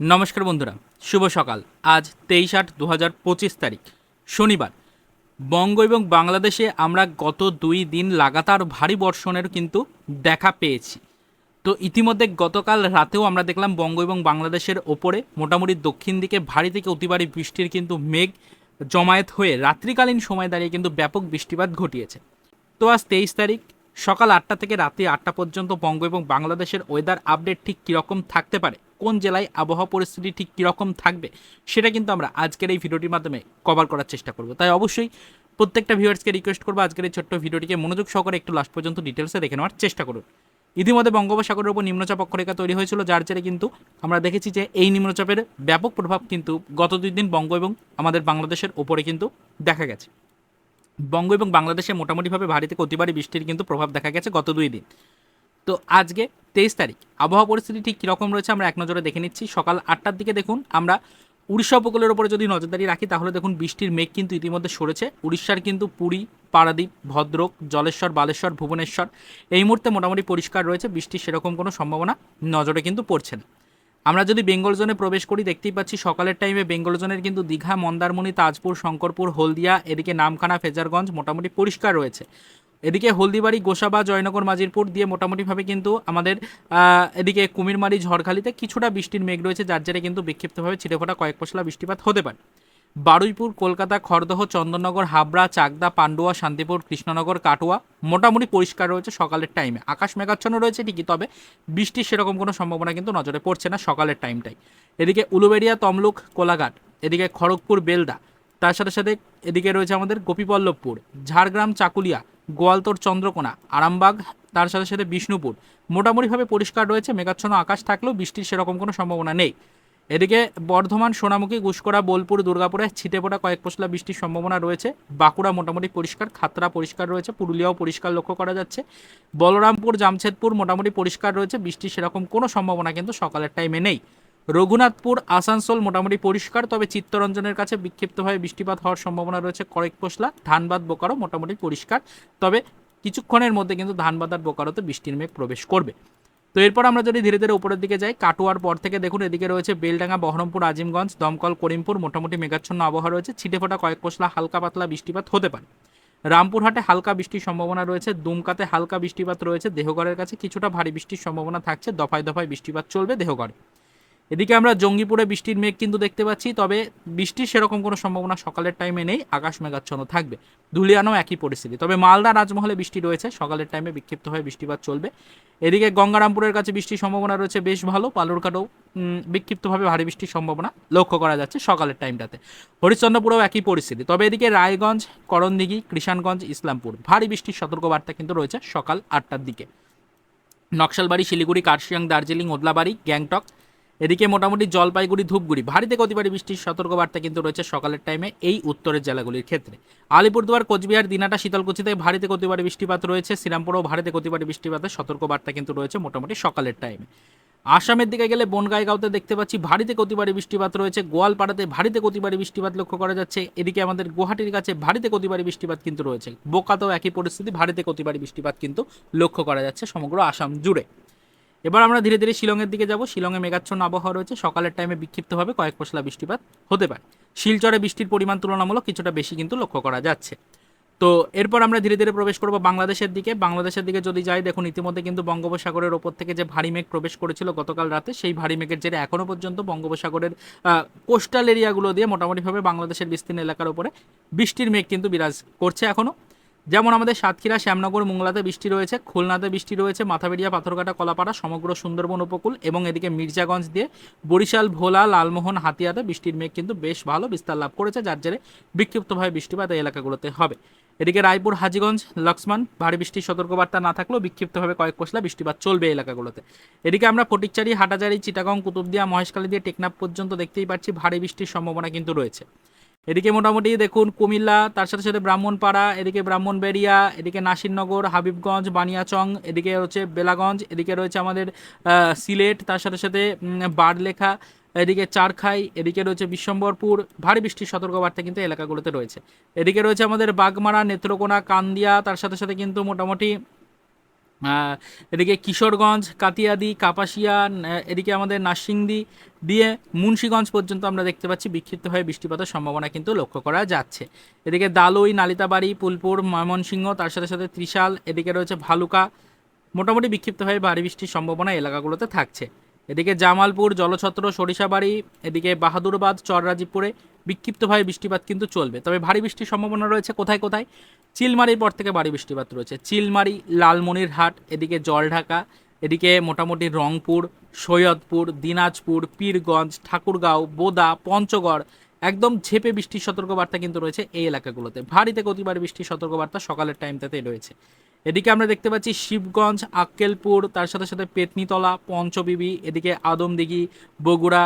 নমস্কার বন্ধুরা, শুভ সকাল। আজ তেইশ আট দু হাজার পঁচিশ তারিখ, শনিবার। বঙ্গ এবং বাংলাদেশে আমরা গত দুই দিন লাগাতার ভারী বর্ষণের কিন্তু দেখা পেয়েছি। তো ইতিমধ্যে গতকাল রাতেও আমরা দেখলাম বঙ্গ এবং বাংলাদেশের ওপরে মোটামুটি দক্ষিণ দিকে ভারী থেকে অতি ভারী বৃষ্টির কিন্তু মেঘ জমায়েত হয়ে রাত্রিকালীন সময় দাঁড়িয়ে কিন্তু ব্যাপক বৃষ্টিপাত ঘটিয়েছে। তো আজ তেইশ তারিখ সকাল আটটা থেকে রাত্রি আটটা পর্যন্ত বঙ্গ এবং বাংলাদেশের ওয়েদার আপডেট ঠিক কীরকম থাকতে পারে? কোন জেলায় আবহাওয়া পরিস্থিতি ঠিক কীরকম থাকবে? সেটা কিন্তু আমরা আজকের এই ভিডিওটির মাধ্যমে কভার করার চেষ্টা করব। তাই অবশ্যই প্রত্যেকটা ভিউয়ার্সকে রিকোয়েস্ট করব আজকের এই ছোট্ট ভিডিওটিকে মনোযোগ সহকারে একটু লাস্ট পর্যন্ত ডিটেলসে দেখে নেওয়ার চেষ্টা করুন। ইতিমধ্যে বঙ্গোপসাগরের উপর নিম্নচাপ অক্ষরেখা তৈরি হয়েছিল, যার জেরে কিন্তু আমরা দেখেছি যে এই নিম্নচাপের ব্যাপক প্রভাব কিন্তু গত দুই দিন বঙ্গ এবং আমাদের বাংলাদেশের ওপরে কিন্তু দেখা গেছে। বঙ্গ এবং বাংলাদেশে মোটামুটিভাবে ভারী থেকে অতি ভারী বৃষ্টির কিন্তু প্রভাব দেখা গেছে গত দুই দিন। তো আজকে তেইশ তারিখ, আবহাওয়া পরিস্থিতি ঠিক কীরকম রয়েছে আমরা এক নজরে দেখে নিচ্ছি। সকাল আটটার দিকে দেখুন, আমরা উড়িষ্যা উপকূলের উপরে যদি নজরদারি রাখি, তাহলে দেখুন বৃষ্টির মেঘ কিন্তু ইতিমধ্যে সরেছে। উড়িষ্যার কিন্তু পুরী, পারাদ্বীপ, ভদ্রক, জলেশ্বর, বালেশ্বর, ভুবনেশ্বর, এই মুহূর্তে মোটামুটি পরিষ্কার রয়েছে। বৃষ্টির সেরকম কোনো সম্ভাবনা নজরে কিন্তু পড়ছে না। আমরা যদি বেঙ্গল জোনে প্রবেশ করি, দেখতেই পাচ্ছি সকালের টাইমে বেঙ্গল জোনের কিন্তু দীঘা, মন্দারমণি, তাজপুর, শঙ্করপুর, হলদিয়া, এদিকে নামখানা, ফেজারগঞ্জ মোটামুটি পরিষ্কার রয়েছে। এদিকে হলদিবাড়ি, গোসাবা, জয়নগর, মাজিরপুর দিয়ে মোটামুটিভাবে কিন্তু আমাদের এদিকে কুমিরমারি, ঝড়খালিতে কিছুটা বৃষ্টির মেঘ রয়েছে, যার জেরে কিন্তু বিক্ষিপ্তভাবে ছিটেফোটা, কয়েক পশলা বৃষ্টিপাত হতে পারে। বারুইপুর, কলকাতা, খড়দহ, চন্দননগর, হাবড়া, চাকদা, পান্ডুয়া, শান্তিপুর, কৃষ্ণনগর, কাটোয়া মোটামুটি পরিষ্কার রয়েছে সকালের টাইমে আকাশ মেঘাচ্ছন্ন রয়েছে ঠিকই, তবে বৃষ্টির সেরকম কোনো সম্ভাবনা কিন্তু নজরে পড়ছে না সকালের টাইমটাই এদিকে উলুবেড়িয়া, তমলুক, কোলাঘাট, এদিকে খড়গপুর, বেলদা, তার সাথে সাথে এদিকে রয়েছে আমাদের গোপীপল্লভপুর ঝাড়গ্রাম, চাকুলিয়া, গোয়ালতোর, চন্দ্রকোনা, আরামবাগ, তার সাথে সাথে বিষ্ণুপুর। মোটামুটিভাবে পরিষ্কার রয়েছে, মেঘাচ্ছন্ন আকাশ থাকলেও বৃষ্টির সেরকম কোনো সম্ভাবনা নেই। এদিকে বর্ধমান, সোনামুখী গুসকরা বোলপুর, দুর্গাপুরে ছিটে পড়া কয়েক পশলা বৃষ্টির সম্ভাবনা রয়েছে। বাঁকুড়া মোটামুটি পরিষ্কার খাতরা পরিষ্কার রয়েছে, পুরুলিয়াও পরিষ্কার লক্ষ্য করা যাচ্ছে। বলরামপুর, জামশেদপুর মোটামুটি পরিষ্কার রয়েছে বৃষ্টির সেরকম কোনো সম্ভাবনা কিন্তু সকালের টাইমে নেই। রঘুনাথপুর, আসানসোল মোটামুটি পরিষ্কার, তবে চিত্তরঞ্জনের কাছে বিক্ষিপ্তভাবে বৃষ্টিপাত হওয়ার সম্ভাবনা রয়েছে কয়েক পশলা। ধানবাদ বোকারও মোটামুটি পরিষ্কার, তবে কিছুক্ষণের মধ্যে কিন্তু ধানবাদ আর বোকারোতে বৃষ্টির মেঘ প্রবেশ করবে। তো এরপর আমরা যদি ধীরে ধীরে উপরের দিকে যাই, কাটোয়ার পর থেকে দেখুন এদিকে রয়েছে বেলডাঙ্গা, বহরমপুর, আজিমগঞ্জ, দমকল, করিমপুর, মোটামুটি মেঘাচ্ছন্ন আবহাওয়া রয়েছে। ছিটেফোঁটা কয়েক কোশলা হালকা পাতলা বৃষ্টিপাত হতে পারে। রামপুরহাটে হালকা বৃষ্টির সম্ভাবনা রয়েছে, দুমকাতে হালকা বৃষ্টিপাত রয়েছে, দেহগড়ের কাছে কিছুটা ভারী বৃষ্টির সম্ভাবনা থাকছে, দফায় দফায় বৃষ্টিপাত চলবে দেহগড়ে। এদিকে আমরা জঙ্গিপুরে বৃষ্টির মেঘ কিন্তু দেখতে পাচ্ছি, তবে বৃষ্টির সেরকম কোনো সম্ভাবনা সকালের টাইমে নেই, আকাশ মেঘাচ্ছন্ন থাকবে। ধুলিয়ানো একই পরিস্থিতি। তবে মালদা রাজমহলে বৃষ্টি রয়েছে, সকালের টাইমে বিক্ষিপ্ত হয়ে বৃষ্টিপাত চলবে। এদিকে গঙ্গারামপুরের কাছে বৃষ্টির সম্ভাবনা রয়েছে, বেশ ভালো। পালুরঘাটেও বিক্ষিপ্তভাবে ভারী বৃষ্টির সম্ভাবনা লক্ষ্য করা যাচ্ছে সকালের টাইমটাতে হরিশ্চন্দ্রপুরেও একই পরিস্থিতি। তবে এদিকে রায়গঞ্জ, করণদিঘি, কৃষাণগঞ্জ, ইসলামপুর, ভারী বৃষ্টির সতর্কবার্তা কিন্তু রয়েছে সকাল আটটার দিকে। নকশালবাড়ি, শিলিগুড়ি, কার্শিয়াং, দার্জিলিং, ওদলাবাড়ি, গ্যাংটক এদিকে মোটামুটি জলপাইগুড়ি, ধূপগুড়ি ভারী থেকে বৃষ্টির সতর্কবার্তা কিন্তু রয়েছে সকালের টাইমে এই উত্তরের জেলাগুলির ক্ষেত্রে। আলিপুরদুয়ার, কোচবিহার, দিনাটা, শীতলকুচিতে ভারী থেকে বৃষ্টিপাত রয়েছে। শ্রীরামপুরেও ভারী থেকে বৃষ্টিপাতের সতর্কবার্তা কিন্তু রয়েছে মোটামুটি সকালের টাইমে আসামের দিকে গেলে বনগাইগাঁওতে দেখতে পাচ্ছি ভারীতে থেকে বৃষ্টিপাত রয়েছে। গোয়ালপাড়াতে ভারীতে থেকে বৃষ্টিপাত লক্ষ্য করা যাচ্ছে। এদিকে আমাদের গুয়াহাটির কাছে ভারীতে থেকে বৃষ্টিপাত কিন্তু রয়েছে। বোকাতেও একই পরিস্থিতি ভারী থেকে বৃষ্টিপাত কিন্তু লক্ষ্য করা যাচ্ছে সমগ্র আসাম জুড়ে। এবার আমরা ধীরে ধীরে শিলংয়ের দিকে যাব। শিলংয়ে মেঘাচ্ছন্ন আবহাওয়া রয়েছে। সকালের টাইমে বিক্ষিপ্তভাবে কয়েক পশলা বৃষ্টিপাত হতে পারে। শিলচরে বৃষ্টির পরিমাণ তুলনামূলক কিছুটা বেশি কিন্তু লক্ষ্য করা যাচ্ছে। তো এরপর আমরা ধীরে ধীরে প্রবেশ করব বাংলাদেশের দিকে। বাংলাদেশের দিকে যদি যাই, দেখুন ইতিমধ্যে কিন্তু বঙ্গোপসাগরের ওপর থেকে যে ভারী মেঘ প্রবেশ করেছিল গতকাল রাতে, সেই ভারী মেঘের জেরে এখনও পর্যন্ত বঙ্গোপসাগরের কোস্টাল এরিয়াগুলো দিয়ে মোটামুটিভাবে বাংলাদেশের বিস্তীর্ণ এলাকার উপরে বৃষ্টির মেঘ কিন্তু বিরাজ করছে এখনও যেমন আমাদের সাতক্ষীরা, শ্যামনগর, মোংলাতে বৃষ্টি রয়েছে, খুলনাতে বৃষ্টি রয়েছে, মাথাবেড়িয়া, পাথরঘাটা, কলাপাড়া, সমগ্র সুন্দরবন উপকূল এবং এদিকে মির্জাগঞ্জ দিয়ে বরিশাল, ভোলা, লালমোহন, হাতিয়াতে বৃষ্টির মেঘ কিন্তু বেশ ভালো বিস্তার লাভ করেছে, যার জেরে বিক্ষিপ্তভাবে বৃষ্টিপাত এই এলাকাগুলোতে হবে। এদিকে রায়পুর, হাজিগঞ্জ, লক্ষ্মণ, ভারী বৃষ্টির সতর্কবার্তা না থাকলেও বিক্ষিপ্তভাবে কয়েক পশলা বৃষ্টিপাত চলবে এলাকাগুলোতে। এদিকে আমরা ফটিকচারি, হাটাজারি, চিটাগং, কুতুবদিয়া, মহেশখালী দিয়ে টেকনাফ পর্যন্ত দেখতেই পাচ্ছি ভারী বৃষ্টির সম্ভাবনা কিন্তু রয়েছে। এদিকে মোটামুটি দেখুন কুমিল্লা, তার সাথে সাথে ব্রাহ্মণপাড়া, এদিকে ব্রাহ্মণবেড়িয়া, এদিকে নাসিরনগর, হাবিবগঞ্জ, বানিয়াচং, এদিকে হচ্ছে বেলাগঞ্জ, এদিকে রয়েছে আমাদের সিলেট, তার সাথে সাথে বারলেখা, এদিকে চারখাই, এদিকে রয়েছে বিশ্বম্বরপুর, ভারী বৃষ্টির সতর্কবার্তা কিন্তু এলাকাগুলোতে রয়েছে। এদিকে রয়েছে আমাদের বাগমারা, নেত্রকোনা, কান্দিয়া, তার সাথে সাথে কিন্তু মোটামুটি এদিকে কিশোরগঞ্জ, কাতিয়াদি, কাপাসিয়া এদিকে আমাদের নার্সিংদি দিয়ে মুন্সীগঞ্জ পর্যন্ত আমরা দেখতে পাচ্ছি বিক্ষিপ্ত হয়ে বৃষ্টিপাতের সম্ভাবনা কিন্তু লক্ষ্য করা যাচ্ছে। এদিকে দালুই, নালিতাবাড়ি, পুলপুর, ময়মনসিংহ, তার সাথে সাথে ত্রিশাল, এদিকে রয়েছে ভালুকা। মোটামুটি বিক্ষিপ্ত হয়ে ভারী বৃষ্টির সম্ভাবনা এলাকাগুলোতে থাকছে। এদিকে জামালপুর, জলছত্র, সরিষাবাড়ি, এদিকে বাহাদুরবাদ, চররাজীবপুরে বিক্ষিপ্তভাবে বৃষ্টিপাত কিন্তু চলবে। তবে ভারী বৃষ্টির সম্ভাবনা রয়েছে। কোথায় কোথায়? চিলমারির পর থেকে ভারী বৃষ্টিপাত রয়েছে। চিলমারি, লালমনিরহাট, এদিকে জলঢাকা, এদিকে মোটামুটি রংপুর, সৈয়দপুর, দিনাজপুর, পীরগঞ্জ, ঠাকুরগাঁও, বোদা, পঞ্চগড়, একদম ঝেপে বৃষ্টির সতর্কবার্তা কিন্তু রয়েছে এই এলাকাগুলোতে। ভারী থেকে অতি বৃষ্টির সতর্কবার্তা সকালের টাইমটাতেই রয়েছে। এদিকে আমরা দেখতে পাচ্ছি শিবগঞ্জ, আক্কেলপুর, তার সাথে সাথে পেতনিতলা, পঞ্চবিবি, এদিকে আদমদিঘি, বগুড়া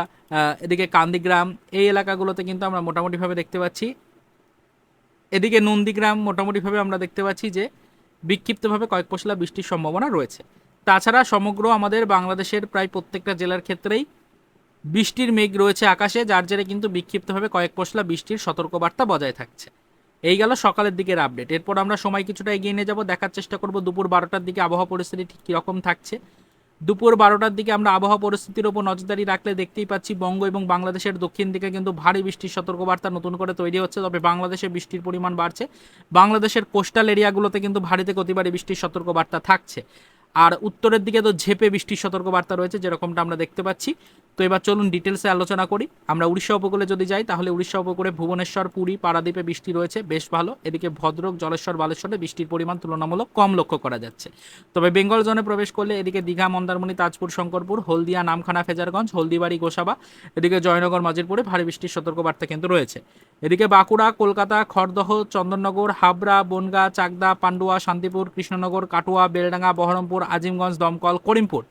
এদিকে কান্দিগ্রাম, এই এলাকাগুলোতে কিন্তু আমরা মোটামুটিভাবে দেখতে পাচ্ছি। এদিকে নন্দীগ্রাম, মোটামুটিভাবে আমরা দেখতে পাচ্ছি যে বিক্ষিপ্তভাবে কয়েক পশলা বৃষ্টির সম্ভাবনা রয়েছে। তাছাড়া সমগ্র আমাদের বাংলাদেশের প্রায় প্রত্যেকটা জেলার ক্ষেত্রেই বৃষ্টির মেঘ রয়েছে আকাশে, যার জেরে কিন্তু বিক্ষিপ্তভাবে কয়েক পশলা বৃষ্টির সতর্কবার্তা বজায় থাকছে। এই গেল সকালের দিকের আপডেট এরপর আমরা সময় কিছুটা এগিয়ে নিয়ে যাব, দেখার চেষ্টা করব দুপুর বারোটার দিকে আবহাওয়া পরিস্থিতি ঠিক কীরকম থাকছে। দুপুর বারোটার দিকে আমরা আবহাওয়া পরিস্থিতির ওপর নজরদারি রাখলে দেখতেই পাচ্ছি বঙ্গ এবং বাংলাদেশের দক্ষিণ দিকে কিন্তু ভারী বৃষ্টির সতর্কবার্তা নতুন করে তৈরি হচ্ছে, তবে বাংলাদেশে বৃষ্টির পরিমাণ বাড়ছে। বাংলাদেশের কোস্টাল এরিয়াগুলোতে কিন্তু ভারী থেকে অতি বৃষ্টির সতর্কবার্তা থাকছে। আর উত্তরের দিকে তো ঝেপে বৃষ্টির সতর্কবার্তা রয়েছে, যেরকমটা আমরা দেখতে পাচ্ছি। তো এবার চলুন ডিটেলসে আলোচনা করি। আমরা উড়িষ্যা উপকূলে যদি যাই, তাহলে উড়িষ্যা উপকূলে ভুবনেশ্বর, পুরী, পারাদ্বীপে বৃষ্টি রয়েছে, বেশ ভালো। এদিকে ভদ্রক, জলেশ্বর, বালেশ্বরে বৃষ্টির পরিমাণ তুলনামূলক কম লক্ষ্য করা যাচ্ছে। তবে বেঙ্গল জোনে প্রবেশ করলে এদিকে দীঘা, মন্দারমণি, তাজপুর, শঙ্করপুর, হলদিয়া, নামখানা, ফেজারগঞ্জ, হলদিবাড়ি, গোসাবা, এদিকে জয়নগর, মাজিরপুরে ভারী বৃষ্টির সতর্কবার্তা কিন্তু রয়েছে। এদিকে বাঁকুড়া, কলকাতা, খড়দহ, চন্দননগর, হাবড়া, বনগা, চাকদা, পান্ডুয়া, শান্তিপুর, কৃষ্ণনগর, কাটুয়া, বেলডাঙ্গা, বহরমপুর, আজিমগঞ্জ, দমকল, করিমপুর।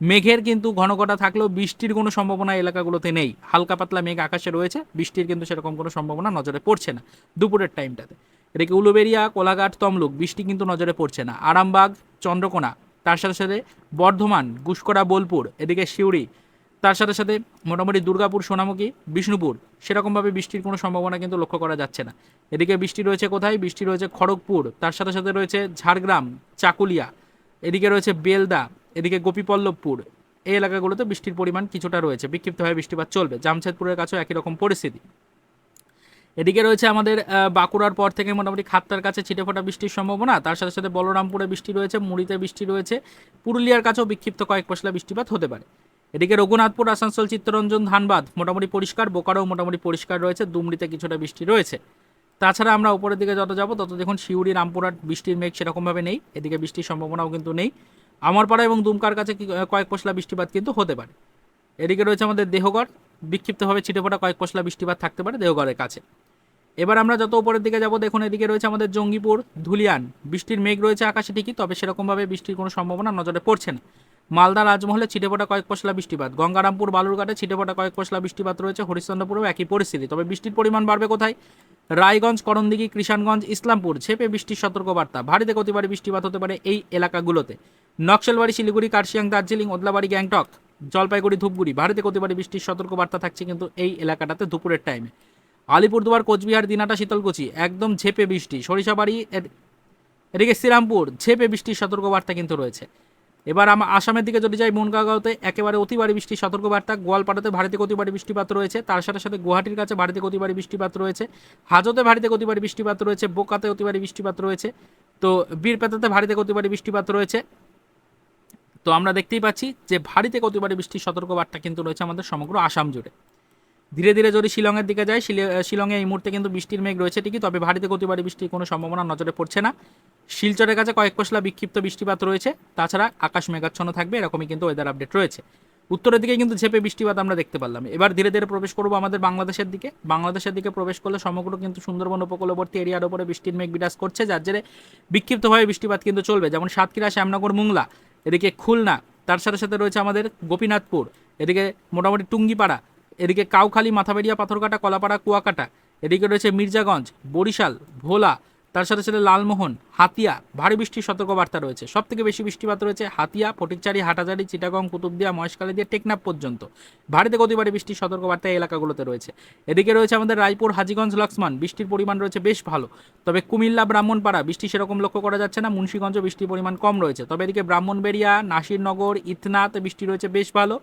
মেঘের কিন্তু ঘন ঘটা থাকলেও বৃষ্টির কোনো সম্ভাবনা এলাকাগুলোতে নেই। হালকা পাতলা মেঘ আকাশে রয়েছে, বৃষ্টির কিন্তু সেরকম কোনো সম্ভাবনা নজরে পড়ছে না দুপুরের টাইমটাতে। এদিকে উলুবেরিয়া কোলাঘাট, তমলুক বৃষ্টি কিন্তু নজরে পড়ছে না। আরামবাগ, চন্দ্রকোনা, তার সাথে সাথে বর্ধমান, গুসকরা, বোলপুর, এদিকে সিউড়ি, তার সাথে সাথে মোটামুটি দুর্গাপুর, সোনামুখী, বিষ্ণুপুর, সেরকমভাবে বৃষ্টির কোনো সম্ভাবনা কিন্তু লক্ষ্য করা যাচ্ছে না। এদিকে বৃষ্টি রয়েছে কোথায়? বৃষ্টি রয়েছে খড়গপুর, তার সাথে সাথে রয়েছে ঝাড়গ্রাম, চাকুলিয়া, এদিকে রয়েছে বেলদা এদিকে গোপীপল্লবপুর, এই এলাকাগুলোতে বৃষ্টির পরিমাণ কিছুটা রয়েছে। বিক্ষিপ্তভাবে বৃষ্টিপাত চলবে। জামশেদপুরের কাছেও একই রকম পরিস্থিতি। এদিকে রয়েছে আমাদের বাঁকুড়ার পর থেকে মোটামুটি খাত্তার কাছে ছিটেফোঁটা বৃষ্টির সম্ভাবনা। তার সাথে সাথে বলরামপুরে বৃষ্টি রয়েছে, মুড়িতে বৃষ্টি রয়েছে। পুরুলিয়ার কাছেও বিক্ষিপ্ত কয়েক পশলা বৃষ্টিপাত হতে পারে। এদিকে রঘুনাথপুর, আসানসোল, চিত্তরঞ্জন, ধানবাদ মোটামুটি পরিষ্কার, বোকারও মোটামুটি পরিষ্কার রয়েছে, দুমড়িতে কিছুটা বৃষ্টি রয়েছে। তাছাড়া আমরা উপরের দিকে যত যাব তত দেখুন শিউড়ি রামপুরহাট বৃষ্টির মেঘ সেরকমভাবে নেই। এদিকে বৃষ্টির সম্ভাবনাও কিন্তু নেই। আমারপাড়া এবং দুমকার কাছে কয়েক পশলা বৃষ্টিপাত কিন্তু হতে পারে। এদিকে রয়েছে আমাদের দেহগড়, বিক্ষিপ্তভাবে ছিটে ছিটেফোঁটা কয়েক পশলা বৃষ্টিপাত থাকতে পারে দেহগড়ের কাছে। এবার আমরা যত উপরের দিকে যাব, দেখুন এদিকে রয়েছে আমাদের জঙ্গিপুর, ধুলিয়ান। বৃষ্টির মেঘ রয়েছে আকাশে ঠিকই, তবে সেরকমভাবে বৃষ্টির কোনো সম্ভাবনা নজরে পড়ছে না। মালদা রাজমহলে ছিটেফোঁটা কয়েক পশলা বৃষ্টিপাত। গঙ্গারামপুর, বালুরঘাটে ছিটেফোঁটা কয়েক পশলা বৃষ্টিপাত রয়েছে। হরিশ্চন্দ্রপুরেও একই পরিস্থিতি। তবে বৃষ্টির পরিমাণ বাড়বে কোথায়? রায়গঞ্জ, করণদিঘি কৃষাণগঞ্জ ইসলামপুর ছেপে বৃষ্টির সতর্কবার্তা। ভারী থেকে বৃষ্টিপাত হতে পারে এই এলাকাগুলোতে। নকশালবাড়ি, শিলিগুড়ি, কার্শিয়াং, দার্জিলিং, ওদলাবাড়ি, গ্যাংটক, জলপাইগুড়ি, ধূপগুড়ি। ভারী থেকে অতিবারে বৃষ্টির সতর্কবার্তা থাকছে কিন্তু এই এলাকাটাতে দুপুরের টাইমে আলিপুরদুয়ার, কোচবিহার, দিনাটা, শীতলকুচি, একদম ঝেপে বৃষ্টি। সরিষাবাড়ি এদ- এদিকে শ্রীরামপুর, ঝেপে বৃষ্টির সতর্কবার্তা কিন্তু রয়েছে। এবার আমরা আসামের দিকে যদি যাই মনগাঁওতে একেবারে অতিবারে বৃষ্টির সতর্কবার্তা, গোয়ালপাড়াতে ভারতে থেকে অতিবারে বৃষ্টিপাত রয়েছে, তার সাথে সাথে গুয়াহাটির কাছে ভারী থেকে অতিবারে বৃষ্টিপাত রয়েছে, হাজতে ভারী থেকে অতিবারে বৃষ্টিপাত রয়েছে, বোকাতে অতিবারে বৃষ্টিপাত রয়েছে, তো বীরপেতাতে ভারতে থেকে অতিবারে বৃষ্টিপাত রয়েছে তো আমরা দেখতেই পাচ্ছি যে ভারী থেকে অতিবারে বৃষ্টির সতর্কবার্তা কিন্তু রয়েছে আমাদের সমগ্র আসাম জুড়ে। ধীরে ধীরে যদি শিলংয়ের দিকে যায় শিলে- শিলংয়ে এই মুহূর্তে কিন্তু বৃষ্টির মেঘ রয়েছে ঠিকই, তবে ভারী থেকে অতিবারে বৃষ্টির কোনো সম্ভাবনা নজরে পড়ছে না। শিলচরের কাছে কয়েক পশলা বিক্ষিপ্ত বৃষ্টিপাত রয়েছে, তাছাড়া আকাশ মেঘাচ্ছন্ন থাকবে, এরকমই কিন্তু ওয়েদার আপডেট রয়েছে। উত্তরের দিকে কিন্তু ঝেপে বৃষ্টিপাত আমরা দেখতে পারলাম। এবার ধীরে ধীরে প্রবেশ করব আমাদের বাংলাদেশের দিকে। বাংলাদেশের দিকে প্রবেশ করলে সমগ্র কিন্তু সুন্দরবন উপকূলবর্তী এরিয়ার উপরে বৃষ্টির মেঘ বিরাজ করছে, যার জেরে বিক্ষিপ্তভাবে বৃষ্টিপাত কিন্তু চলবে। যেমন সাতক্ষীরা, শ্যামনগর, মুংলা। এদিকে খুলনা, তার সাথে সাথে রয়েছে আমাদের গোপীনাথপুর, এদিকে মোটামুটি টুঙ্গিপাড়া, এদিকে কাউখালী, মাথাবেড়িয়া পাথরকাটা কলাপাড়া, কুয়াকাটা, এদিকে রয়েছে মির্জাগঞ্জ, বরিশাল, ভোলা তার সাথে সাথে লালমোহন, হাতিয়া, ভারী বৃষ্টির সতর্কবার্তা রয়েছে। সব থেকে বেশি বৃষ্টিপাত রয়েছে হাতিয়া, ফটিকচারি হাটাজারি চিটাগং, কুতুবদিয়া, মহেশখালী দিয়ে টেকনাফ পর্যন্ত। ভারীতে গতিবাড়ি বৃষ্টির সতর্কবার্তা এই এলাকাগুলোতে রয়েছে। এদিকে রয়েছে আমাদের রায়পুর, হাজিগঞ্জ লক্সমান বৃষ্টির পরিমাণ রয়েছে বেশ ভালো। তবে কুমিল্লা, ব্রাহ্মণপাড়া, বৃষ্টি সেরকম লক্ষ্য করা যাচ্ছে না। মুন্সীগঞ্জ বৃষ্টির পরিমাণ কম রয়েছে। তবে এদিকে ব্রাহ্মণবেড়িয়া, নাসিরনগর ইতনাথ বৃষ্টি রয়েছে বেশ ভালো।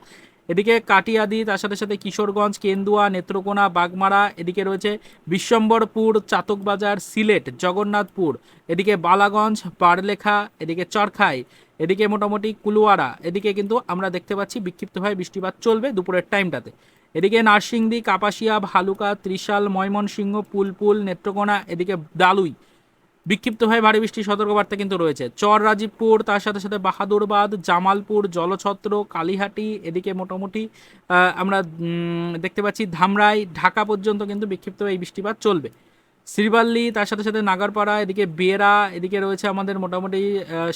এদিকে কাটিয়াদি, তার সাথে সাথে কিশোরগঞ্জ, কেন্দুয়া, নেত্রকোনা, বাগমারা, এদিকে রয়েছে বিশ্বম্বরপুর, চাতকবাজার, সিলেট, জগন্নাথপুর, এদিকে বালাগঞ্জ পারলেখা এদিকে চরখাই, এদিকে মোটামুটি কুলুয়ারা, এদিকে কিন্তু আমরা দেখতে পাচ্ছি বিক্ষিপ্তভাবে বৃষ্টিপাত চলবে দুপুরের টাইমটাতে। এদিকে নারসিংদী, কাপাসিয়া, ভালুকা, ত্রিশাল, ময়মনসিংহ, পুলপুল, নেত্রকোনা, এদিকে দালুই বিক্ষিপ্তভাবে ভারী বৃষ্টির সতর্কবার্তা কিন্তু রয়েছে। চর রাজীবপুর, তার সাথে সাথে বাহাদুরবাদ, জামালপুর, জলছত্র, কালীহাটি, এদিকে মোটামুটি আমরা দেখতে পাচ্ছি ধামরাই, ঢাকা পর্যন্ত কিন্তু বিক্ষিপ্ত এই বৃষ্টিপাত চলবে। শ্রীবাল্লি, তার সাথে সাথে নাগারপাড়া, এদিকে বেরা এদিকে রয়েছে আমাদের মোটামুটি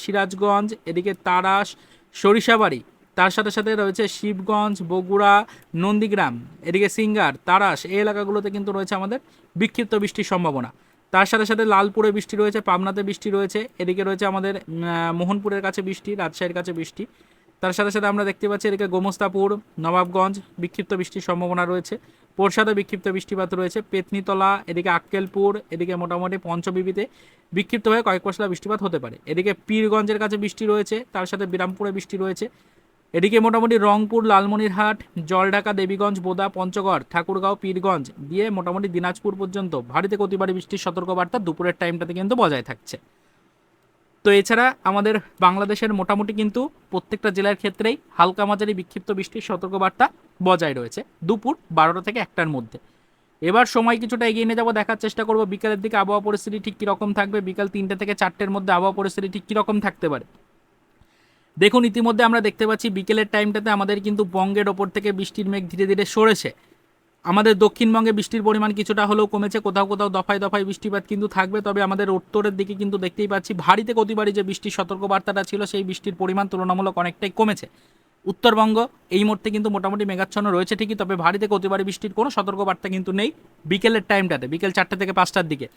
সিরাজগঞ্জ, এদিকে তারাস, সরিষাবাড়ি, তার সাথে সাথে রয়েছে শিবগঞ্জ, বগুড়া, নন্দীগ্রাম, এদিকে সিঙ্গার, তারাস, এই এলাকাগুলোতে কিন্তু রয়েছে আমাদের বিক্ষিপ্ত বৃষ্টির সম্ভাবনা। তার সাথে সাথে লালপুরে বৃষ্টি রয়েছে, পাবনাতে বৃষ্টি রয়েছে, এদিকে রয়েছে আমাদের মোহনপুরের কাছে বৃষ্টি, রাজশাহীর কাছে বৃষ্টি। তার সাথে সাথে আমরা দেখতে পাচ্ছি এদিকে গোমস্তাপুর, নবাবগঞ্জ, বিক্ষিপ্ত বৃষ্টির সম্ভাবনা রয়েছে। পোরশাতে বিক্ষিপ্ত বৃষ্টিপাত রয়েছে, পেতনিতলা, এদিকে আক্কেলপুর, এদিকে মোটামুটি পঞ্চবিবিতে বিক্ষিপ্তভাবে কয়েক পশলা বৃষ্টিপাত হতে পারে। এদিকে পীরগঞ্জের কাছে বৃষ্টি রয়েছে, তার সাথে বিরামপুরে বৃষ্টি রয়েছে। এদিকে মোটামুটি রংপুর, লালমনিরহাট, জলঢাকা, দেবীগঞ্জ, বোদা, পঞ্চগড়, ঠাকুরগাঁও, পীরগঞ্জ দিয়ে মোটামুটি দিনাজপুর পর্যন্ত ভারীতে অতিবাড়ি বৃষ্টির সতর্কবার্তা দুপুরের টাইমটাতে কিন্তু বজায় থাকছে। তো এছাড়া আমাদের বাংলাদেশের মোটামুটি কিন্তু প্রত্যেকটা জেলার ক্ষেত্রেই হালকা মাঝারি বিক্ষিপ্ত বৃষ্টির সতর্কবার্তা বজায় রয়েছে দুপুর বারোটা থেকে একটার মধ্যে। এবার সময় কিছুটা এগিয়ে নিয়ে যাব, দেখার চেষ্টা করব বিকালের দিকে আবহাওয়া পরিস্থিতি ঠিক কীরকম থাকবে। বিকাল তিনটে থেকে চারটের মধ্যে আবহাওয়া পরিস্থিতি ঠিক কীরকম থাকতে পারে। দেখুন, ইতিমধ্যে আমরা দেখতে পাচ্ছি বিকেলের টাইমটাতে আমাদের কিন্তু বঙ্গের ওপর থেকে বৃষ্টির মেঘ ধীরে ধীরে সরেছে। আমাদের দক্ষিণবঙ্গে বৃষ্টির পরিমাণ কিছুটা হলেও কমেছে, কোথাও কোথাও দফায় দফায় বৃষ্টিপাত কিন্তু থাকবে, তবে আমাদের উত্তরের দিকে কিন্তু দেখতেই পাচ্ছি ভারীতে গতিবাড়ি যে বৃষ্টির সতর্কবার্তাটা ছিল, সেই বৃষ্টির পরিমাণ তুলনামূলক অনেকটাই কমেছে। উত্তরবঙ্গ এই মুহূর্তে কিন্তু মোটামুটি মেঘাচ্ছন্ন রয়েছে ঠিকই, তবে ভারীতে গতিবাড়ি বৃষ্টির কোনো সতর্কবার্তা কিন্তু নেই বিকেলের টাইমটাতে, বিকেল চারটে থেকে পাঁচটার দিকে।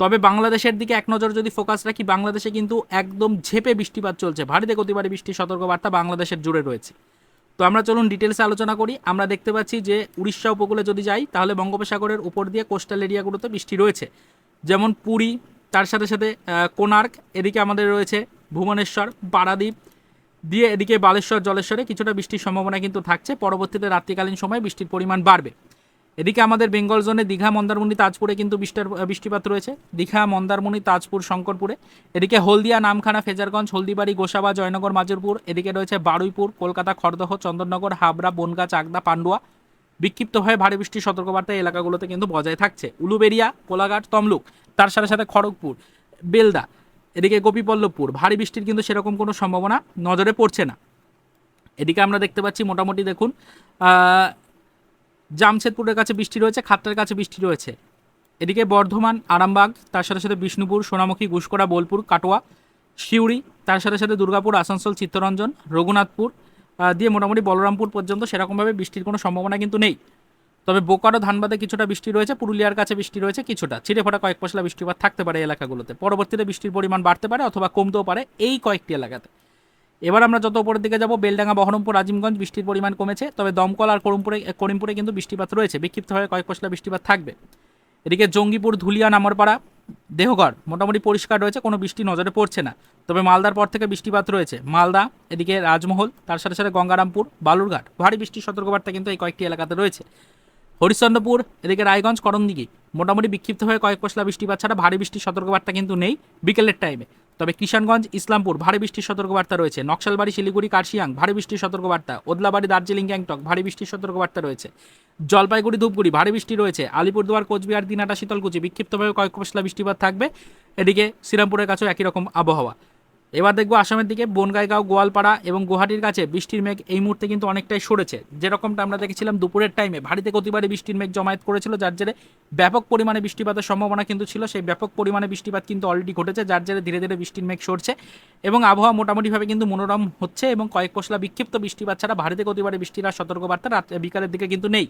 তবে বাংলাদেশের দিকে এক নজর যদি ফোকাস রাখি বাংলাদেশে কিন্তু একদম ঝেপে বৃষ্টিপাত চলছে। ভারীতে গতিবাড়ি বৃষ্টির সতর্কবার্তা বাংলাদেশের জুড়ে রয়েছে। তো আমরা চলুন ডিটেলসে আলোচনা করি। আমরা দেখতে পাচ্ছি যে উড়িষ্যা উপকূলে যদি যাই তাহলে বঙ্গোপসাগরের উপর দিয়ে কোস্টাল এরিয়াগুলোতে বৃষ্টি রয়েছে। যেমন পুরী তার সাথে সাথে আহ, কোণার্ক এদিকে আমাদের রয়েছে ভুবনেশ্বর পারাদ্বীপ দিয়ে এদিকে বালেশ্বর জলেশ্বরে কিছুটা বৃষ্টির সম্ভাবনা কিন্তু থাকছে। পরবর্তীতে রাত্রিকালীন সময় বৃষ্টির পরিমাণ বাড়বে। এদিকে আমাদের বেঙ্গল জোনে দীঘা, মন্দারমণি, তাজপুরে কিন্তু বৃষ্টির বৃষ্টিপাত রয়েছে। দীঘা, মন্দারমণি, তাজপুর, শঙ্করপুরে। এদিকে হলদিয়া, নামখানা, ফেজারগঞ্জ, হলদিবাড়ি, গোসাবা, জয়নগর, মাজরপুর। এদিকে রয়েছে বারুইপুর, কলকাতা, খড়দহ, চন্দননগর, হাবড়া, বনগা, চাকদা, পান্ডুয়া। বিক্ষিপ্তভাবে ভারী বৃষ্টির সতর্কবার্তা এলাকাগুলোতে কিন্তু বজায় থাকছে। উলুবেরিয়া কোলাঘাট, তমলুক, তার সাথে সাথে খড়গপুর, বেলদা, এদিকে গোপীপল্লবপুর ভারী বৃষ্টির কিন্তু সেরকম কোনো সম্ভাবনা নজরে পড়ছে না। এদিকে আমরা দেখতে পাচ্ছি মোটামুটি দেখুন জামশেদপুরের কাছে বৃষ্টি রয়েছে খাতটার কাছে বৃষ্টি রয়েছে। এদিকে বর্ধমান, আরামবাগ, তার সাথে সাথে বিষ্ণুপুর, সোনামুখী গুসকরা বোলপুর, কাটোয়া, সিউড়ি, তার সাথে সাথে দুর্গাপুর, আসানসোল, চিত্তরঞ্জন, রঘুনাথপুর দিয়ে মোটামুটি বলরামপুর পর্যন্ত সেরকমভাবে বৃষ্টির কোনো সম্ভাবনা কিন্তু নেই। তবে বোকারো, ধানবাদে কিছুটা বৃষ্টি রয়েছে, পুরুলিয়ার কাছে বৃষ্টি রয়েছে কিছুটা। ছিটে ফোটা কয়েক পশলা বৃষ্টিপাত থাকতে পারে এলাকাগুলোতে। পরবর্তীতে বৃষ্টির পরিমাণ বাড়তে পারে অথবা কমতেও পারে এই কয়েকটি এলাকাতে। এবার আমরা যত উপরের দিকে যাব, বেলডাঙ্গা, বহরমপুর আজিমগঞ্জ বৃষ্টির পরিমাণ কমেছে। তবে দমকল আর করিমপুরে করিমপুরে কিন্তু বৃষ্টিপাত রয়েছে। বিক্ষিপ্তভাবে কয়েক পশলা বৃষ্টিপাত থাকবে। এদিকে জঙ্গিপুর, ধুলিয়া, নামরপাড়া, দেহগড় মোটামুটি পরিষ্কার রয়েছে, কোনো বৃষ্টি নজরে পড়ছে না। তবে মালদার পর থেকে বৃষ্টিপাত রয়েছে। মালদা, এদিকে রাজমহল, তার সাথে সাথে গঙ্গারামপুর, বালুরঘাট, ভারী বৃষ্টির সতর্কবার্তা কিন্তু এই কয়েকটি এলাকাতে রয়েছে। হরিশ্চন্দ্রপুর, এদিকে রায়গঞ্জ, করণদিঘি, মোটামুটি বিক্ষিপ্ত হয়ে কয়েক পশলা বৃষ্টিপাত ছাড়া ভারী বৃষ্টির সতর্কবার্তা কিন্তু নেই বিকেলের টাইমে তবে কিষানগঞ্জ, ইসলামপুর ভারী বৃষ্টির সতর্কবার্তা রয়েছে। নকশালবাড়ি, শিলিগুড়ি, কার্শিয়াং ভারী বৃষ্টির সতর্কবার্তা। ওদলাবাড়ি, দার্জিলিং, গ্যাংটক ভারী বৃষ্টির সতর্কবার্তা রয়েছে। জলপাইগুড়ি, ধূপগুড়ি ভারী বৃষ্টি রয়েছে। আলিপুরদুয়ার, কোচবিহার, দিনাটা, শীতলকুচি বিক্ষিপ্তভাবে কয়েক পশলা বৃষ্টিপাত থাকবে। এদিকে শ্রীরামপুরের কাছেও একই রকম আবহাওয়া। এবার দেখব আসামের দিকে, বনগাইগাঁও, গোয়ালপাড়া এবং গুয়াহাটির কাছে বৃষ্টির মেঘ এই মুহূর্তে কিন্তু অনেকটাই সরেছে। যেরকমটা আমরা দেখেছিলাম দুপুরের টাইমে ভারীতে গতিবারে বৃষ্টির মেঘ জমায়েত করেছিল, যার জেরে ব্যাপক পরিমাণে বৃষ্টিপাতের সম্ভাবনা কিন্তু ছিল। সেই ব্যাপক পরিমাণে বৃষ্টিপাত কিন্তু অলরেডি ঘটেছে, যার জেরে ধীরে ধীরে বৃষ্টির মেঘ সরছে এবং আবহাওয়া মোটামুটিভাবে কিন্তু মনোরম হচ্ছে এবং কয়েক পশলা বিক্ষিপ্ত বৃষ্টিপাত ছাড়া ভারীতে গতিবারে বৃষ্টির আর সতর্কবার্তা রাত, বিকালের দিকে কিন্তু নেই।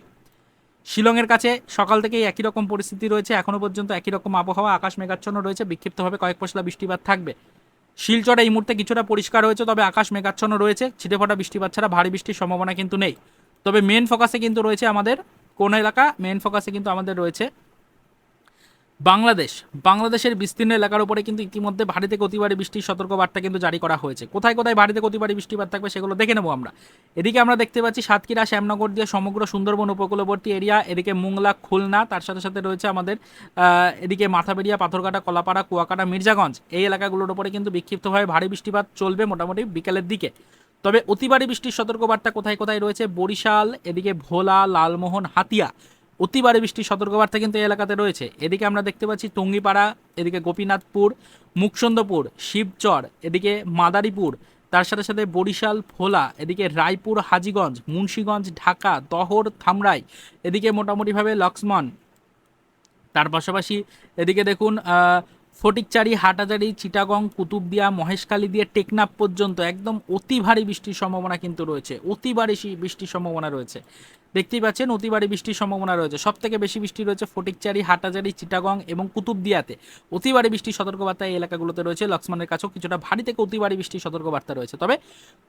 শিলংয়ের কাছে সকাল থেকেই একই রকম পরিস্থিতি রয়েছে। এখনও পর্যন্ত একই রকম আবহাওয়া, আকাশ মেঘাচ্ছন্ন রয়েছে, বিক্ষিপ্তভাবে কয়েক পশলা বৃষ্টিপাত থাকবে। শিলচর এই মুহূর্তে কিছুটা পরিষ্কার হয়েছে, তবে আকাশ মেঘাচ্ছন্ন রয়েছে। ছিটেফোঁটা বৃষ্টিপাত ছাড়া ভারী বৃষ্টির সম্ভাবনা কিন্তু নেই। তবে মেন ফোকাসে কিন্তু রয়েছে আমাদের কোন এলাকা মেন ফোকাসে কিন্তু আমাদের রয়েছে বাংলাদেশ, বাংলাদেশের বিস্তীর্ণ এলাকার উপরে কিন্তু ইতিমধ্যে ভারী থেকে অতি ভারী বৃষ্টির সতর্কবার্তা কিন্তু জারি করা হয়েছে। কোথায় কোথায় ভারী থেকে অতি ভারী বৃষ্টিপাত থাকবে সেগুলো দেখে নেব আমরা। এদিকে আমরা দেখতে পাচ্ছি সাতক্ষীরা, শ্যামনগর দিয়ে সমগ্র সুন্দরবন উপকূলবর্তী এরিয়া, এদিকে মুংলা, খুলনা, তার সাথে সাথে রয়েছে আমাদের এদিকে মাথাবেড়িয়া, পাথরঘাটা, কলাপাড়া, কুয়াকাটা, মির্জাগঞ্জ। এই এলাকাগুলোর উপরে কিন্তু বিক্ষিপ্তভাবে ভারী বৃষ্টিপাত চলবে মোটামুটি বিকেলের দিকে। তবে অতি ভারী বৃষ্টির সতর্কবার্তা কোথায় কোথায় রয়েছে? বরিশাল, এদিকে ভোলা, লালমোহন, হাতিয়া। অতি ভারী বৃষ্টির সতর্কবার্তা কিন্তু এই এলাকাতে রয়েছে। এদিকে আমরা দেখতে পাচ্ছি টঙ্গিপাড়া, এদিকে গোপীনাথপুর, মুকসন্দপুর, শিবচর, এদিকে মাদারীপুর, তার সাথে সাথে বরিশাল, ভোলা, এদিকে রায়পুর, হাজিগঞ্জ, মুন্সীগঞ্জ, ঢাকা দহর থামরাই, এদিকে মোটামুটিভাবে লক্ষ্মণ। তার পাশাপাশি এদিকে দেখুন ফটিকচারি হাটাজারি চিটাগং, কুতুবদিয়া, মহেশখালী দিয়ে টেকনাফ পর্যন্ত একদম অতি ভারী বৃষ্টির সম্ভাবনা কিন্তু রয়েছে। অতি ভারী বৃষ্টির সম্ভাবনা রয়েছে। দেখতেই পাচ্ছেন অতি ভারী বৃষ্টির সম্ভাবনা রয়েছে। সব থেকে বেশি বৃষ্টি রয়েছে ফটিকচারি হাটাজারি চিটাগং এবং কুতুবদিয়াতে। অতি ভারী বৃষ্টির সতর্কবার্তা এই এলাকাগুলোতে রয়েছে। লক্ষ্মণের কাছেও কিছুটা ভারী থেকে অতি ভারী বৃষ্টির সতর্কবার্তা রয়েছে। তবে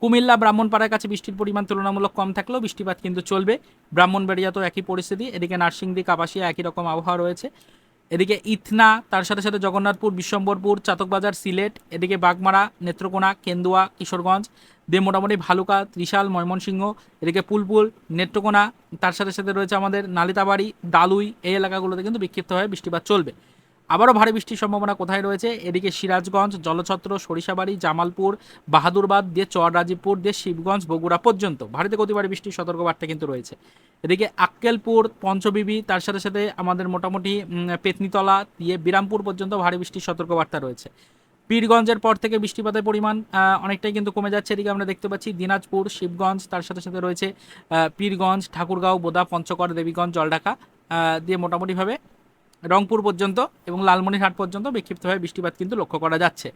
কুমিল্লা, ব্রাহ্মণপাড়ার কাছে বৃষ্টির পরিমাণ তুলনামূলক কম থাকলেও বৃষ্টিপাত কিন্তু চলবে। ব্রাহ্মণবাড়িয়াতেও একই পরিস্থিতি। এদিকে নার্সিংদি, কাপাসিয়া একই রকম আবহাওয়া রয়েছে। এদিকে ইথনা, তার সাথে সাথে জগন্নাথপুর, বিশ্বম্বরপুর, চাতকবাজার, সিলেট। এদিকে বাগমারা, নেত্রকোনা, কেন্দুয়া, কিশোরগঞ্জ। দিয়ে মোটামুটি ভালুকা, ত্রিশাল, ময়মনসিংহ, এদিকে পুলপুল, নেত্রকোনা, তার সাথে সাথে রয়েছে আমাদের নালিতাবাড়ি, দালুই, এই এলাকাগুলোতে কিন্তু বিক্ষিপ্তভাবে বৃষ্টিপাত চলবে। আবারও ভারী বৃষ্টির সম্ভাবনা কোথায় রয়েছে? এদিকে সিরাজগঞ্জ, জলছত্র, সরিষাবাড়ি, জামালপুর, বাহাদুরবাদ, দিয়ে চর রাজীবপুর দিয়ে শিবগঞ্জ, বগুড়া পর্যন্ত ভারী থেকে ভারী বৃষ্টির সতর্কবার্তা কিন্তু রয়েছে। এদিকে আক্কেলপুর, পঞ্চবিবি, তার সাথে সাথে আমাদের মোটামুটি পেতনিতলা, দিয়ে বিরামপুর পর্যন্ত ভারী বৃষ্টির সতর্কবার্তা রয়েছে। পীরগঞ্জের পর থেকে বৃষ্টিপাতের পরিমাণ অনেকটাই কিন্তু কমে যাচ্ছে। এদিকে আমরা দেখতে পাচ্ছি দিনাজপুর, শিবগঞ্জ, তার সাথে সাথে রয়েছে পীরগঞ্জ, ঠাকুরগাঁও, বোদা, পঞ্চগড়, দেবীগঞ্জ, জলঢাকা দিয়ে মোটামুটিভাবে রংপুর পর্যন্ত এবং লালমনিরহাট পর্যন্ত বিক্ষিপ্তভাবে বৃষ্টিপাত কিন্তু লক্ষ্য করা যাচ্ছে।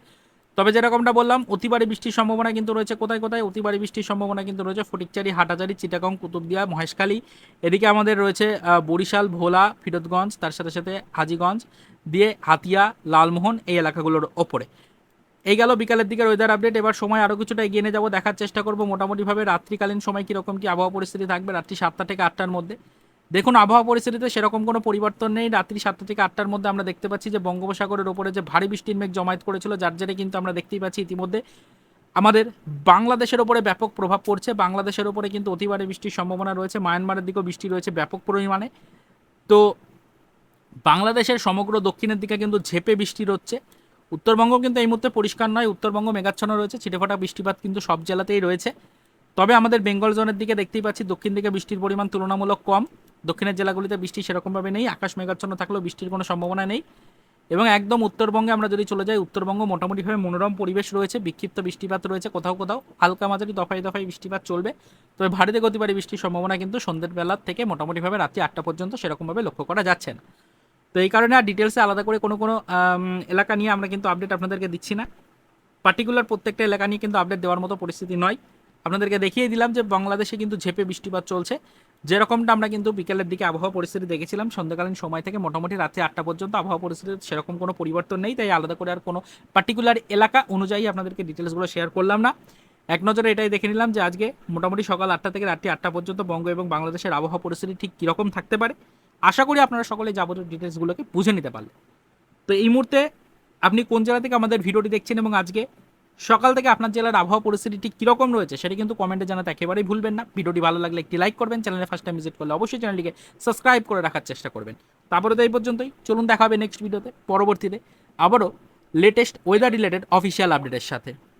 তবে যেরকমটা বললাম, অতিবারে বৃষ্টির সম্ভাবনা কিন্তু রয়েছে। কোথায় কোথায়? অতিবারে বৃষ্টির সম্ভাবনা কিন্তু রয়েছে ফটিকচারি, হাটাচারি, চিটাগং, কুতুবদিয়া, মহেশখালী। এদিকে আমাদের রয়েছে বরিশাল, ভোলা, ফিরোজগঞ্জ, তার সাথে সাথে হাজিগঞ্জ, দিয়ে হাতিয়া, লালমোহন এই এলাকাগুলোর ওপরে। এই গেল বিকালের দিকের ওয়েদার আপডেট এবার সময় আরও কিছুটা এগিয়ে নিয়ে যাব, দেখার চেষ্টা করব মোটামুটিভাবে রাত্রিকালীন সময় কীরকম কী আবহাওয়া পরিস্থিতি থাকবে রাত্রি সাতটা থেকে আটটার মধ্যে। দেখুন, আবহাওয়া পরিস্থিতিতে সেরকম কোনো পরিবর্তন নেই। রাত্রি সাতটা থেকে আটটার মধ্যে আমরা দেখতে পাচ্ছি যে বঙ্গোপসাগরের ওপরে যে ভারী বৃষ্টির মেঘ জমায়েত করেছিল, যার জেরে কিন্তু আমরা দেখতেই পাচ্ছি ইতিমধ্যে আমাদের বাংলাদেশের ওপরে ব্যাপক প্রভাব পড়ছে। বাংলাদেশের ওপরে কিন্তু অতিবারে বৃষ্টির সম্ভাবনা রয়েছে। মায়ানমারের দিকেও বৃষ্টি রয়েছে ব্যাপক পরিমাণে। তো বাংলাদেশের সমগ্র দক্ষিণের দিকে কিন্তু ঝেপে বৃষ্টি হচ্ছে উত্তরবঙ্গ কিন্তু এই মুহূর্তে পরিষ্কার নয়, উত্তরবঙ্গ মেঘাচ্ছন্ন রয়েছে, ছিটেফোঁটা বৃষ্টিপাত কিন্তু সব জেলাতেই রয়েছে। তবে আমাদের বেঙ্গল জোনের দিকে দেখতেই পাচ্ছি, দক্ষিণ দিকে বৃষ্টির পরিমাণ তুলনামূলক কম। দক্ষিণের জেলাগুলিতে বৃষ্টি সেরকমভাবে নেই, আকাশ মেঘাচ্ছন্ন থাকলেও বৃষ্টির কোনো সম্ভাবনা নেই। এবং একদম উত্তরবঙ্গে আমরা যদি চলে যাই, উত্তরবঙ্গ মোটামুটিভাবে মনোরম পরিবেশ রয়েছে, বিক্ষিপ্ত বৃষ্টিপাত রয়েছে কোথাও কোথাও, হালকা মাঝারি দফায় দফায় বৃষ্টিপাত চলবে। তবে ভারীতে গতিবাড়ি বৃষ্টির সম্ভাবনা কিন্তু সন্ধ্যের বেলার থেকে মোটামুটিভাবে রাত্রি আটটা পর্যন্ত সেরকমভাবে লক্ষ্য করা যাচ্ছে না। তো এই কারণে আর ডিটেলসে আলাদা করে কোনো কোনো এলাকা নিয়ে আমরা কিন্তু আপডেট আপনাদেরকে দিচ্ছি না। পার্টিকুলার প্রত্যেকটা এলাকা নিয়ে কিন্তু আপডেট দেওয়ার মতো পরিস্থিতি নয়। আপনাদেরকে দেখিয়ে দিলাম যে বাংলাদেশে কিন্তু ঝেপে বৃষ্টিপাত চলছে। যেরকমটা আমরা কিন্তু বিকেলের দিকে আবহাওয়া পরিস্থিতি দেখেছিলাম, সন্ধ্যাকালীন সময় থেকে মোটামুটি রাত্রি আটটা পর্যন্ত আবহাওয়া পরিস্থিতির সেরকম কোনো পরিবর্তন নেই, তাই আলাদা করে আর কোনো পার্টিকুলার এলাকা অনুযায়ী আপনাদেরকে ডিটেলসগুলো শেয়ার করলাম না। এক নজরে এটাই দেখে নিলাম যে আজকে মোটামুটি সকাল আটটা থেকে রাত্রি আটটা পর্যন্ত বঙ্গ এবং বাংলাদেশের আবহাওয়া পরিস্থিতি ঠিক কীরকম থাকতে পারে। আশা করি আপনারা সকলে যাবতীয় ডিটেলসগুলোকে বুঝে নিতে পারলেন। তো এই মুহূর্তে আপনি কোন জেলা থেকে আমাদের ভিডিওটি দেখছেন এবং আজকে সকাল থেকে আপনার জেলার আবহাওয়া পরিস্থিতি ঠিক কীরকম রয়েছে সেটা কিন্তু কমেন্টে জানাতে একেবারেই ভুলবেন না। ভিডিওটি ভালো লাগলে একটি লাইক করবেন চ্যানেলে ফার্স্ট টাইম ভিজিট করলে অবশ্যই চ্যানেলটিকে সাবস্ক্রাইব করে রাখার চেষ্টা করবেন। তারপরে তো এই পর্যন্তই, চলুন দেখা হবে নেক্সট ভিডিওতে পরবর্তীতে আবারও লেটেস্ট ওয়েদার রিলেটেড অফিসিয়াল আপডেটের সাথে।